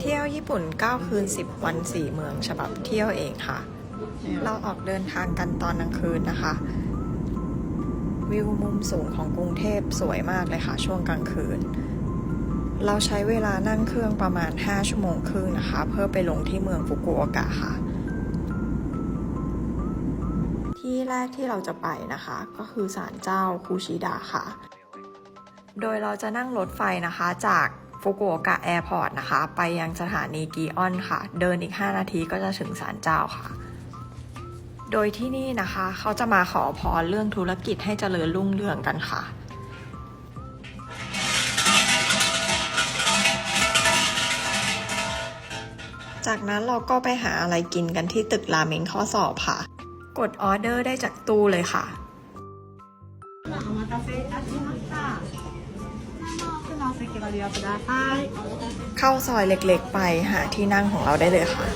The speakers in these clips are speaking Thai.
เที่ยวญี่ปุ่น 9 คืน 10 วัน 4 เมือง ฉบับเที่ยวเองค่ะ เราออกเดินทางกันตอนกลางคืนนะคะ วิวมุมสูงของกรุงเทพสวยมากเลยค่ะ ช่วงกลางคืน เราใช้เวลานั่งเครื่องประมาณ 5 ชั่วโมงครึ่งนะคะ เพื่อไปลงที่เมืองฟุกุโอกะค่ะ ที่แรกที่เราจะไปนะคะ ก็คือศาลเจ้าคูชิดะค่ะ โดยเราจะนั่งรถไฟนะคะจาก ฟุกุโอกะแอร์พอร์ตนะคะ ไปยังสถานีกีออนค่ะ เดินอีก 5 นาทีก็จะถึงศาลเจ้าค่ะ โดยที่นี่นะคะ เขาจะมาขอพรเรื่องธุรกิจให้เจริญรุ่งเรืองกันค่ะจากนั้นเราก็ไปหาอะไรกินกันที่ตึกราเมงข้อสอบค่ะ กดออเดอร์ได้จากตู้เลยค่ะ เข้าซอยเล็กๆไปหาที่นั่งของเราได้เลยค่ะ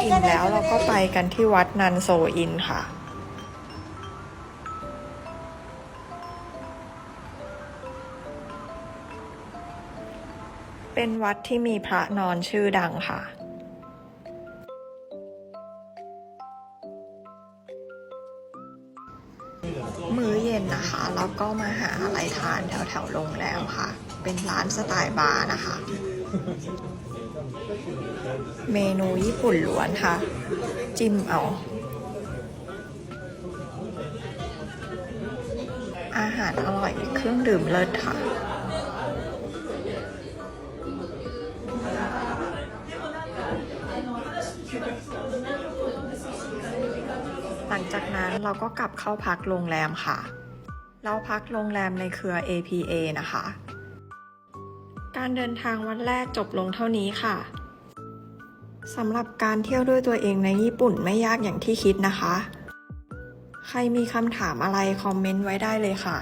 อิ่มแล้วเราก็ไปกันที่วัดนันโซอินค่ะ เป็นวัดที่มีพระนอนชื่อดังค่ะ มื้อเย็นนะคะแล้วก็มาหาอะไรทานแถวแถวๆโรงแรมค่ะ เป็นร้านสไตล์บาร์นะคะ เมนูญี่ปุ่นล้วนค่ะ จิ้มเอาอาหารอร่อยเครื่องดื่มเลิศค่ะ ลังจากนั้นเราก็กลับเข้าพักโรงแรมค่ะ เราพักโรงแรมในเครือ APA นะคะ การเดินทางวันแรกจบลงเท่านี้ค่ะสำหรับการเที่ยวด้วยตัวเองในญี่ปุ่นไม่ยากอย่างที่คิดนะคะ ใครมีคำถามอะไรคอมเมนต์ไว้ได้เลยค่ะ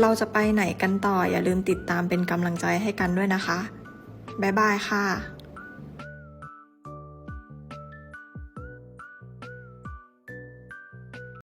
เราจะไปไหนกันต่ออย่าลืมติดตามเป็นกำลังใจให้กันด้วยนะคะ บ๊ายบายค่ะ